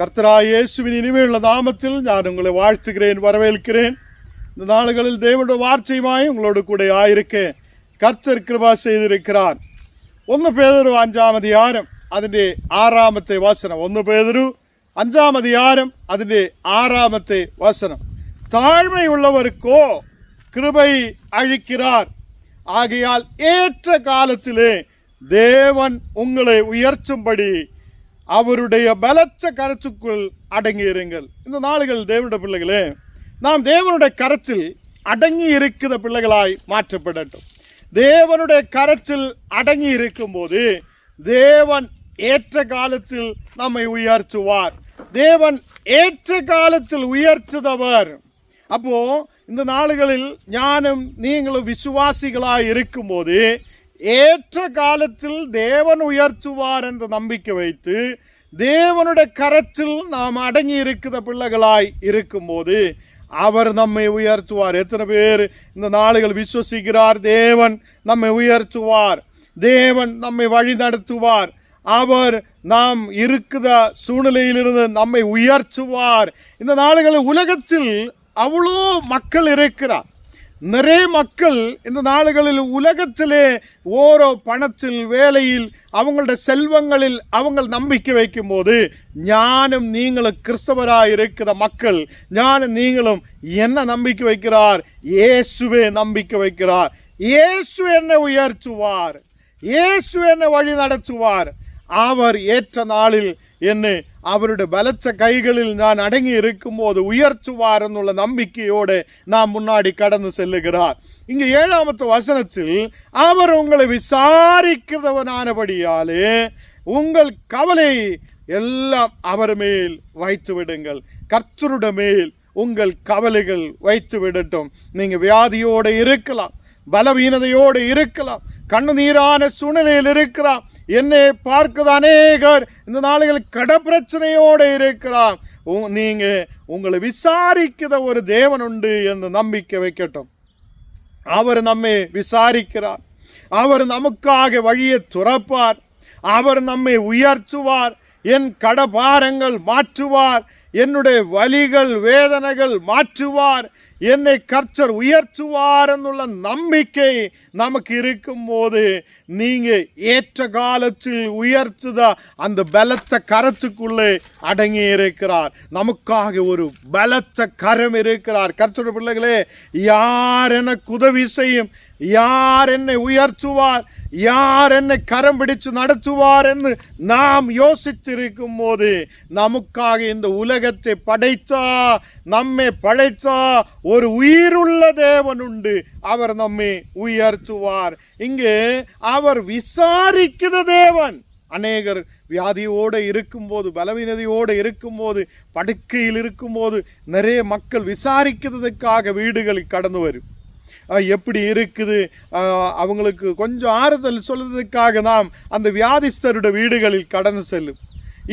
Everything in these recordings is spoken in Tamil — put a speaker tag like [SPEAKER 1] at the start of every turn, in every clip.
[SPEAKER 1] கர்த்தராய் இயேசுவின் இனிமையுள்ள நாமத்தில் நான் உங்களை வாழ்த்துகிறேன் வரவேற்கிறேன் இந்த நாளுகளில் தேவனுடைய வார்த்தையுமாய் உங்களோடு கூட ஆயிருக்கேன் கர்த்தர் கிருபா செய்திருக்கிறார் ഒന്ന് പേതൊരു അഞ്ചാം അധികാരം അതിൻ്റെ ആറാമത്തെ വസനം ഒന്ന് പേതൊരു അഞ്ചാം അധികാരം അതിൻ്റെ ആറാമത്തെ വസനം താഴ്മയുള്ളവർക്കോ കൃപൈ അഴിക്കിറാർ ആകയാൽ ഏറ്റ കാലത്തിലെ ദേവൻ ഉങ്ങളെ ഉയർച്ചുംപടി அவருடைய பலத்த கரத்துக்குள் அடங்கியிருங்கள். இந்த நாளுகள் தேவனுடைய பிள்ளைகளே நாம் தேவனுடைய கரத்தில் அடங்கி இருக்கிற பிள்ளைகளாய் மாற்றப்படட்டும். தேவனுடைய கரத்தில் அடங்கி இருக்கும்போது தேவன் ஏற்ற காலத்தில் நம்மை உயர்த்துவார். தேவன் ஏற்ற காலத்தில் உயர்த்துதவர். அப்போ இந்த நாளுகளில் ஞானம் நீங்களும் விசுவாசிகளாக இருக்கும்போது ஏற்ற காலத்தில் தேவன் உயர்த்துவார் என்ற நம்பிக்கை வைத்து தேவனுடைய கரத்தில் நாம் அடங்கி இருக்கிற பிள்ளைகளாய் இருக்கும்போது அவர் நம்மை உயர்த்துவார். எத்தனை பேர் இந்த நாளுகள் விசுவசிக்கிறார்? தேவன் நம்மை உயர்த்துவார். தேவன் நம்மை வழி நடத்துவார். அவர் நாம் இருக்கிற சூழ்நிலையிலிருந்து நம்மை உயர்த்துவார். இந்த நாளுகளில் உலகத்தில் அவ்வளோ மக்கள் இருக்கிறார். நிறைய மக்கள் இந்த நாடுகளில் உலகத்திலே ஓரோ பணத்தில் வேலையில் அவங்களோட செல்வங்களில் அவங்க நம்பிக்கை வைக்கும் போது ஞானம் நீங்களும் கிறிஸ்தவராக இருக்கிற மக்கள் ஞானம் நீங்களும் என்ன நம்பிக்கை வைக்கிறார்? இயேசுவே நம்பிக்கை வைக்கிறார். இயேசு என்னை உயர்த்துவார். இயேசு என்னை வழி நடத்துவார் அவர் ஏற்ற நாளில் என்னை அவருடைய பலத்த கைகளில் நான் அடங்கி இருக்கும்போது உயர்த்துவார் என்னுள்ள நம்பிக்கையோடு நாம் முன்னாடி கடந்து செல்லுகிறார். இங்கே ஏழாமத்து வசனத்தில் அவர் உங்களை விசாரிக்கிறவனானபடியாலே உங்கள் கவலை எல்லாம் அவர் மேல் வைத்து விடுங்கள். கர்த்தருட மேல் உங்கள் கவலைகள் வைத்து விடட்டும். நீங்கள் வியாதியோடு இருக்கலாம் பலவீனதையோடு இருக்கலாம் கண்ணு நீரான சூழ்நிலையில் இருக்கலாம் என்னை பார்க்குது அநேகர். இந்த நாளுகள் கடப்பிரச்சனையோடு இருக்கிறார். உ- உங்களை விசாரிக்கிற ஒரு தேவன் உண்டு என்று நம்பிக்கை வைக்கட்டும். அவர் நம்மை விசாரிக்கிறார். அவர் நமக்காக வழியை துறப்பார். அவர் நம்மை உயர்த்துவார். என் கடபாரங்கள் மாற்றுவார். என்னுடைய வலிகள் வேதனைகள் மாற்றுவார். என்னை கர்ச்சர் உயர்த்துவார் என்னுள்ள நம்பிக்கை நமக்கு இருக்கும்போது நீங்கள் ஏற்ற காலத்தில் உயர்த்துத அந்த பலத்த கரத்துக்குள்ளே அடங்கி இருக்கிறார் நமக்காக ஒரு பலத்த கரம் இருக்கிறார். கர்த்தர் பிள்ளைகளே யார் எனக்கு உதவி செய்யும்? யார் என்னை உயர்த்துவார்? யார் என்னை கரம் பிடித்து நடத்துவார் என்று நாம் யோசித்திருக்கும் போது நமக்காக இந்த உலகத்தை படைத்தா நம்மை படைத்தா ஒரு உயிருள்ள தேவன் உண்டு அவர் நம்மை உயர்த்துவார். இங்கே அவர் விசாரிக்கிற தேவன். அநேகர் வியாதியோடு இருக்கும்போது பலவீனதையோடு இருக்கும்போது படுக்கையில் இருக்கும்போது நிறைய மக்கள் விசாரிக்கிறதுக்காக வீடுகளுக்கு கடந்து வரும். எப்படி இருக்குது? அவங்களுக்கு கொஞ்சம் ஆறுதல் சொல்றதுக்காக நாம் அந்த வியாதிஸ்தருடைய வீடுகளில் கடந்து செல்லும்.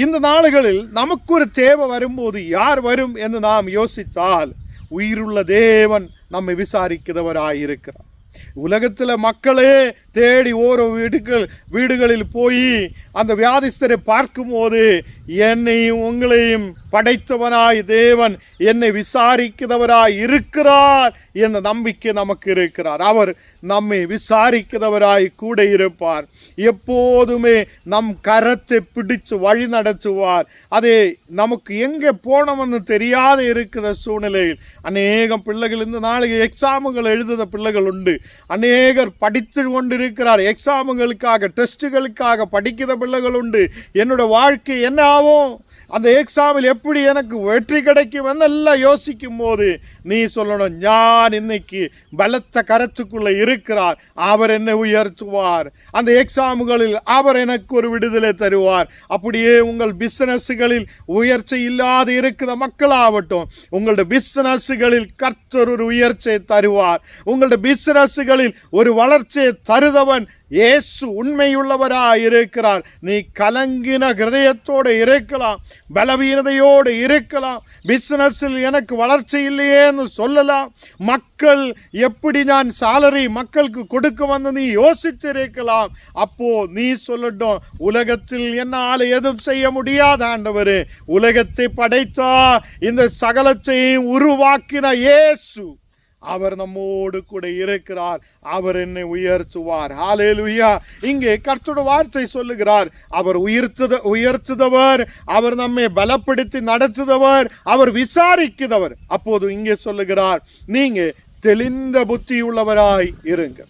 [SPEAKER 1] இந்த நாடுகளில் நமக்கு ஒரு தேவை வரும்போது யார் வரும் என்று நாம் யோசித்தால் உயிருள்ள தேவன் நம்மை விசாரிக்கிறவராயிருக்கிறார். உலகத்தில் மக்களே தேடி ஓரோ வீடுகள் வீடுகளில் போய் அந்த வியாதிஸ்தரை பார்க்கும்போது என்னையும் உங்களையும் படைத்தவனாய் தேவன் என்னை விசாரிக்கிறவராய் இருக்கிறார் என்ற நம்பிக்கை நமக்கு இருக்கிறார். அவர் நம்மை விசாரிக்கிறவராய் கூட இருப்பார். எப்போதுமே நம் கரத்தை பிடிச்சு வழி நடத்துவார். அதே நமக்கு எங்கே போனோம்னு தெரியாத இருக்கிற சூழ்நிலையில் அநேகம் பிள்ளைகள் இந்த நாளைக்கு எக்ஸாமுகள் எழுதுத பிள்ளைகள் உண்டு. அநேகர் படித்து இருக்கிறார். எக்ஸாமுகளுக்காக டெஸ்ட்டுகளுக்காக படிக்கிற பிள்ளைகள் உண்டு. என்னோட வாழ்க்கை என்ன ஆகும்? அந்த எக்ஸாமில் எப்படி எனக்கு வெற்றி கிடைக்கும் எல்லாம் யோசிக்கும் போது நீ சொல்லணும் ஞான் இன்னைக்கு பலத்த கரத்துக்குள்ளே இருக்கிறார். அவர் என்னை உயர்த்துவார். அந்த எக்ஸாமுகளில் அவர் எனக்கு ஒரு விடுதலை தருவார். அப்படியே உங்கள் பிஸ்னஸ்களில் உயர்ச்சி இல்லாத இருக்கிற மக்களாகட்டும் உங்களுடைய பிஸ்னஸ்களில் கர்த்தர் ஒரு உயர்ச்சியை தருவார். உங்களுடைய பிஸ்னஸ்களில் ஒரு வளர்ச்சியை தருதவன் இயேசு உண்மையுள்ளவராக இருக்கிறார் நீ கலங்கின ஹிரதயத்தோடு இருக்கலாம் பலவீனதையோடு இருக்கலாம் பிஸ்னஸில் எனக்கு வளர்ச்சி இல்லையேன்னு சொல்லலாம். மக்கள் எப்படி நான் சாலரி மக்களுக்கு கொடுக்க வந்து நீ யோசித்திருக்கலாம். அப்போ நீ சொல்லட்டும் உலகத்தில் என்னால் எதுவும் செய்ய முடியாத ஆண்டவர். உலகத்தை படைத்தா இந்த சகலத்தையும் உருவாக்கின இயேசு. அவர் நம்மோடு கூட இருக்கிறார். அவர் என்னை உயர்த்துவார். ஹalleluya இங்கே கர்த்தோட வார்த்தை சொல்லுகிறார். அவர் உயர்த்துத உயர்த்துதவர். அவர் நம்மை பலப்படுத்தி நடத்துதவர். அவர் விசாரிக்கிறவர். அப்போது இங்கே சொல்லுகிறார் நீங்க தெளிந்த புத்தியுள்ளவராய் இருங்க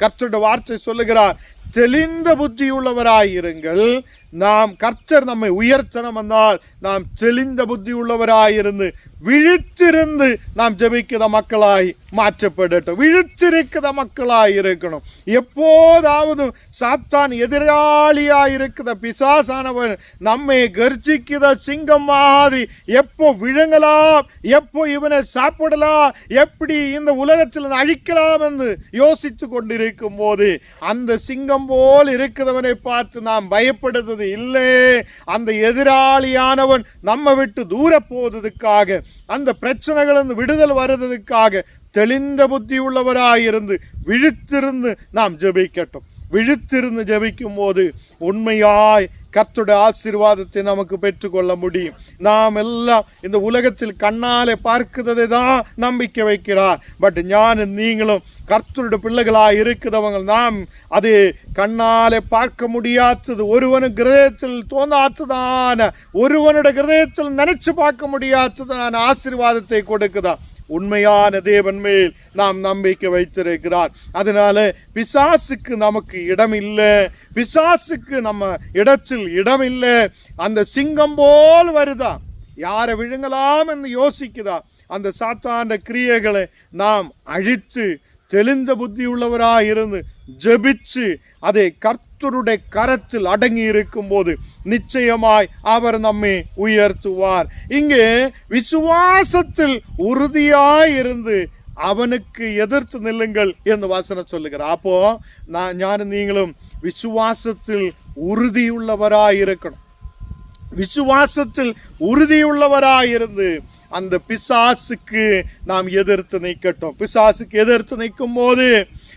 [SPEAKER 1] கர்த்தோட வார்த்தை சொல்லுகிறார் தெளிந்த புத்தியுள்ளவராய் இருங்கள். நாம் கர்த்தர் நம்மை உயர்த்தணும் வந்தால் நாம் தெளிந்த புத்தி உள்ளவராய் இருந்து நாம் ஜெபிக்கிற மக்களாய் மாற்றப்படட்டும். விழிச்சிருக்கிற மக்களாய் இருக்கணும். எப்போதாவது சாத்தான் எதிராளியாக இருக்கிற பிசாசானவன் நம்மை கர்ஜிக்கிற சிங்கம் மாதிரி எப்போ விழுங்கலாம் எப்போ இவனை சாப்பிடலாம் எப்படி இந்த உலகத்தில் அழிக்கலாம் என்று யோசித்து கொண்டிருக்கும் போது அந்த போகிறது இல்லை. அந்த எதிராளியானவன் நம்ம விட்டு தூர போவதற்காக அந்த பிரச்சனைகளிலிருந்து விடுதல் வர்றதுக்காக தெளிந்த புத்தி உள்ளவராயிருந்து விழித்திருந்து நாம் ஜெபிக்கட்டும். விழித்திருந்து ஜெபிக்கும் போது உண்மையாய் கர்த்தருடைய ஆசீர்வாதத்தை நமக்கு பெற்றுக்கொள்ள முடியும். நாம் எல்லாம் இந்த உலகத்தில் கண்ணாலே பார்க்கிறதை தான் நம்பிக்கை வைக்கிறார். பட் ஞானம் நீங்களும் கர்த்தருடைய பிள்ளைகளாக இருக்கிறவங்க நாம் அது கண்ணாலே பார்க்க முடியாதது ஒருவனு கிரதத்தில் தோன்றாத்துதான ஒருவனுடைய கிரதத்தில் நினைச்சு பார்க்க முடியாததான ஆசீர்வாதத்தை கொடுக்குதான் உண்மையான தேவன் மேல் நாம் நம்பிக்கை வைத்திருக்கிறார். அதனால பிசாசுக்கு நமக்கு இடம் இல்லை பிசாசுக்கு நம்ம இடத்தில் இடம் இல்லை அந்த சிங்கம் போல் வருதா? யாரை விழுங்கலாம் என்று யோசிக்குதா? அந்த சாத்தாண்ட கிரியைகளை நாம் அழித்து தெளிந்த புத்தி உள்ளவராக இருந்து ஜெபிச்சு அதை கர்த்தருடைய கரத்தில் அடங்கி இருக்கும்போது நிச்சயமாய் அவர் நம்மை உயர்த்துவார். இங்கே விசுவாசத்தில் உறுதியாயிருந்து அவனுக்கு எதிர்த்து நில்லுங்கள் என்று வசனம் சொல்லுகிறார். அப்போ நான் ஞான நீங்களும் விசுவாசத்தில் உறுதியுள்ளவராய் இருக்கணும் விசுவாசத்தில் உறுதியுள்ளவராயிருந்து அந்த பிசாசுக்கு நாம் எதிர்த்து நிற்கட்டும். பிசாசுக்கு எதிர்த்து நிற்கும் போது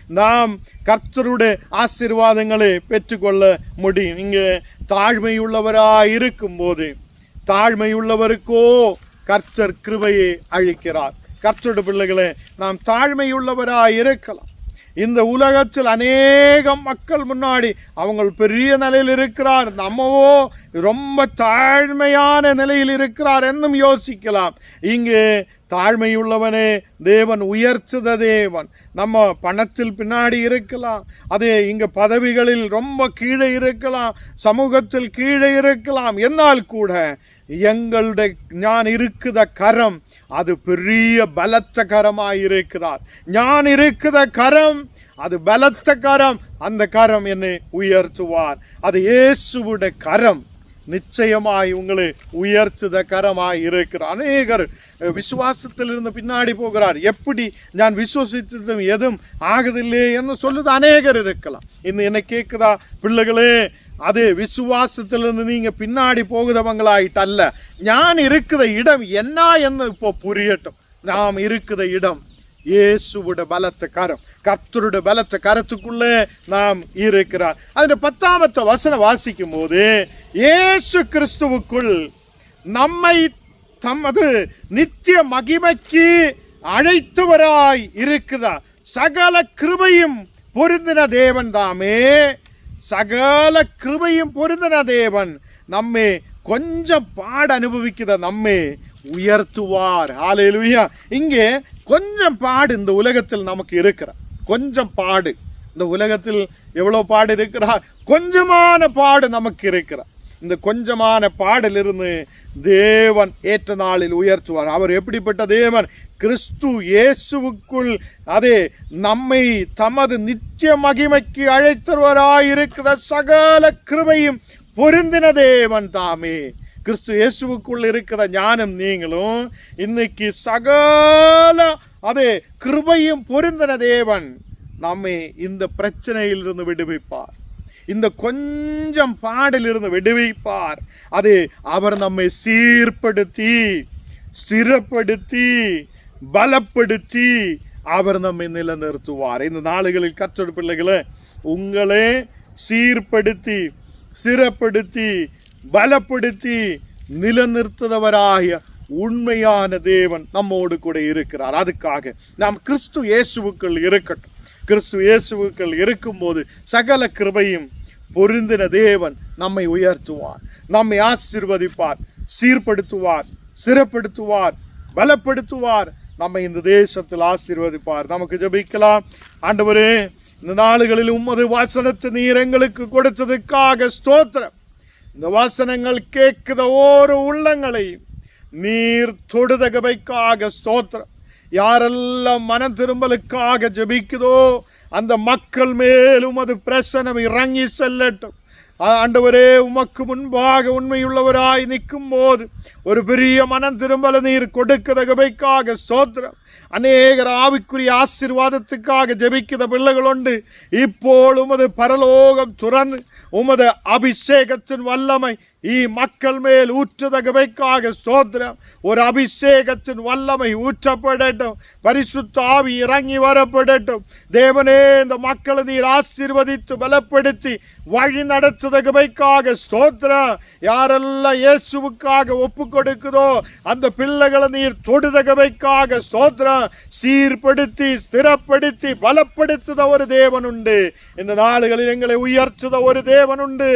[SPEAKER 1] நாம் கர்த்தருடைய ஆசீர்வாதங்களை பெற்றுக்கொள்ள முடியும் இங்கே தாழ்மையுள்ளவராய் இருக்கும்போது தாழ்மையுள்ளவருக்கோ கர்த்தர் கிருபையை அழிக்கிறார் கர்த்தருடைய பிள்ளைகளை நாம் தாழ்மையுள்ளவராய் இருக்கலாம் இந்த உலகத்தில் அநேகம் மக்கள் முன்னாடி அவங்க பெரிய நிலையில் இருக்கிறார். நம்மவோ ரொம்ப தாழ்மையான நிலையில் இருக்கிறார் என்னும் யோசிக்கலாம். இங்கே தாழ்மையுள்ளவனே தேவன் உயர்த்துத தேவன். நம்ம பணத்தில் பின்னாடி இருக்கலாம். அதே இங்கே பதவிகளில் ரொம்ப கீழே இருக்கலாம். சமூகத்தில் கீழே இருக்கலாம். என்னால் கூட எங்களுடைய ஞான் இருக்குத கரம் அது பெரிய பலத்த கரமாக இருக்கிறார். ஞான் இருக்கிற கரம் அது பலத்த கரம் அந்த கரம் என்னை உயர்த்துவார். அது இயேசுவோட கரம். நிச்சயமாய் உங்களை உயர்த்துத கரமாய் இருக்கிறார். அநேகர் விசுவாசத்தில் இருந்து பின்னாடி போகிறார். எப்படி நான் விசுவசித்ததும் எதுவும் ஆகுதில்லையே என்று சொல்லுது அநேகர் இருக்கலாம். இன்னும் என்ன கேட்குதா? பிள்ளைகளே அது விசுவாசத்திலிருந்து நீங்கள் பின்னாடி போகுதவங்களாயிட்டல்ல. ஞான் இருக்கிற இடம் என்ன என்று இப்போ புரியட்டும். நாம் இருக்கிற இடம் இயேசுவோட பலத்த கரம் கர்த்தருடைய பலத்த கரத்துக்குள்ளே நாம் இருக்கிறார். அதில் பத்தாமத்த வசனம் வாசிக்கும் போது இயேசு கிறிஸ்துவுக்குள் நம்மை தமது நித்திய மகிமைக்கு அழைத்தவராய் இருக்குதா சகல கிருபையும் பொருந்தின தேவன் தாமே. சகல கிருபையும் பொருந்தன தேவன். நம்மை கொஞ்சம் பாடு அனுபவிக்கிற நம்மை உயர்த்துவார். ஹalleluya இங்கே கொஞ்சம் பாடு இந்த உலகத்தில் நமக்கு இருக்கிற கொஞ்சம் பாடு. இந்த உலகத்தில் எவ்வளோ பாடு இருக்கிறார்? கொஞ்சமான பாடு நமக்கு இருக்கிறார் இந்த கொஞ்சமான பாடலிருந்து தேவன் ஏற்ற நாளில் உயர்த்துவார். அவர் எப்படிப்பட்ட தேவன்? கிறிஸ்து இயேசுவுக்குள் அதே நம்மை தமது நித்திய மகிமைக்கு அழைத்தவராயிருக்கிற சகல கிருமையும் பொருந்தின தேவன் தாமே. கிறிஸ்து இயேசுவுக்குள் இருக்கிற ஞானம் நீங்களும் இன்னைக்கு சகல அதே கிருபையும் பொருந்தின தேவன் நம்மை இந்த பிரச்சனையிலிருந்து விடுவிப்பார். இந்த கொஞ்சம் பாடிலிருந்து விடுவிப்பார். அது அவர் நம்மை சீர்படுத்தி ஸ்திரப்படுத்தி பலப்படுத்தி அவர் நம்மை நிலநிறுத்துவார். இந்த நாளுகளில் கற்றொரு பிள்ளைகளை உங்களே சீர்படுத்தி சிறப்படுத்தி பலப்படுத்தி நிலநிறுத்துதவராகிய உண்மையான தேவன் நம்மோடு கூட இருக்கிறார். அதுக்காக நாம் கிறிஸ்து இயேசுவுக்குள் இருக்கட்டும். கிறிஸ்து இயேசுவுக்குள் இருக்கும்போது சகல கிருபையும் பொருந்தின தேவன் நம்மை உயர்த்துவார் நம்மை ஆசிர்வதிப்பார் சீர்படுத்துவார் சிறப்படுத்துவார் பலப்படுத்துவார். நம்மை இந்த தேசத்தில் ஆசீர்வதிப்பார். நமக்கு ஜபிக்கலாம். ஆண்டவரே இந்த நாடுகளில் உமது வாசனத்து நீர் எங்களுக்கு கொடுத்ததுக்காக ஸ்தோத்திரம். இந்த வாசனங்கள் கேட்குத ஒரு உள்ளங்களையும் நீர் தொடுதகபைக்காக ஸ்தோத்திரம். யாரெல்லாம் மன திரும்பலுக்காக ஜபிக்குதோ அந்த மக்கள் மேலும் அது பிரசனம் இறங்கி செல்லட்டும். ஆண்டவரே உமக்கு முன்பாக உண்மையுள்ளவராய் நிற்கும் போது ஒரு பெரிய மனம் திரும்பல நீர் கொடுக்கதகவைக்காக சோத்திரம் அநேகர் ஆவிக்குரிய ஆசிர்வாதத்துக்காக ஜெபிக்கிற பிள்ளைகள் உண்டு. இப்போது உமது பரலோகம் துறந்து உமது அபிஷேகத்தின் வல்லமை ஈ மக்கள் மேல் ஊற்றுதகவைக்காக சோத்திரம் ஒரு அபிஷேகத்தின் வல்லமை ஊற்றப்படட்டும். பரிசுத்தாவி இறங்கி வரப்படட்டும். தேவனே இந்த மக்களை நீர் ஆசீர்வதித்து பலப்படுத்தி வழி நடத்துதகுமைக்காக ஸ்தோத்திரம். யாரெல்லாம் இயேசுவுக்காக ஒப்பு கொடுக்குதோ அந்த பிள்ளைகளை நீர் தொடுதகுமைக்காக ஸ்தோத்திரம். சீர்படுத்தி ஸ்திரப்படுத்தி பலப்படுத்துத ஒரு தேவன் உண்டு இந்த நாடுகளில் எங்களை உயர்த்துத ஒரு தேவன் உண்டு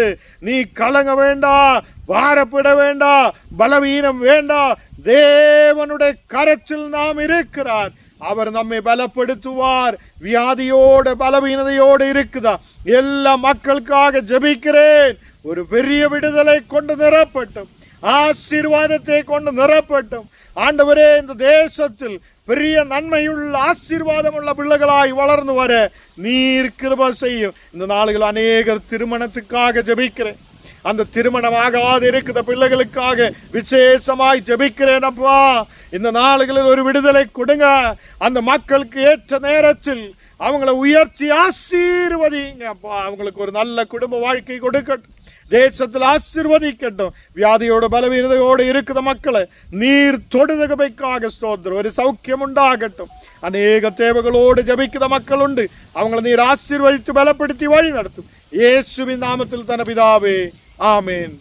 [SPEAKER 1] நீ கலங்க வேண்டாம் வாரப்பட வேண்டாம் பலவீனம் வேண்டாம் தேவனுடைய கரத்தில் நாம் இருக்கிறார். அவர் நம்மை பலப்படுத்துவார். வியாதியோட பலவீனதையோடு இருக்குதா? எல்லா மக்களுக்காக ஜெபிக்கிறேன். ஒரு பெரிய விடுதலை கொண்டு நிரப்பட்டும். ஆசீர்வாதத்தை கொண்டு நிரப்பட்டும். ஆண்டவரே இந்த தேசத்தில் பெரிய நன்மையுள்ள ஆசீர்வாதம் உள்ள பிள்ளைகளாய் வளர்ந்து வர நீர் கிருப செய்யும். இந்த நாளுகள் அநேகர் திருமணத்துக்காக ஜெபிக்கிறேன். அந்த திருமணமாகாது இருக்கிற பிள்ளைகளுக்காக. விசேஷமாய் ஜெபிக்கிறேன் அப்பா. இந்த நாளுகளில் ஒரு விடுதலை கொடுங்க. அந்த மக்களுக்கு ஏற்ற நேரத்தில் அவங்கள உயர்த்தி ஆசீர்வதிங்க அப்பா. அவங்களுக்கு ஒரு நல்ல குடும்ப வாழ்க்கை கொடுக்கட்டும். தேசத்தில் ஆசிர்வதிக்கட்டும். வியாதியோட பலவீனதையோடு இருக்கிற மக்களை நீர் தொடுதகமைக்காக ஸ்தோத்திரம். ஒரு சௌக்கியம் உண்டாகட்டும். அநேக தேவைகளோடு ஜபிக்கிற மக்கள் உண்டு அவங்களை நீர் ஆசீர்வதித்து பலப்படுத்தி வழி நடத்தும். இயேசுவின் நாமத்தில் தன பிதாவே Amen.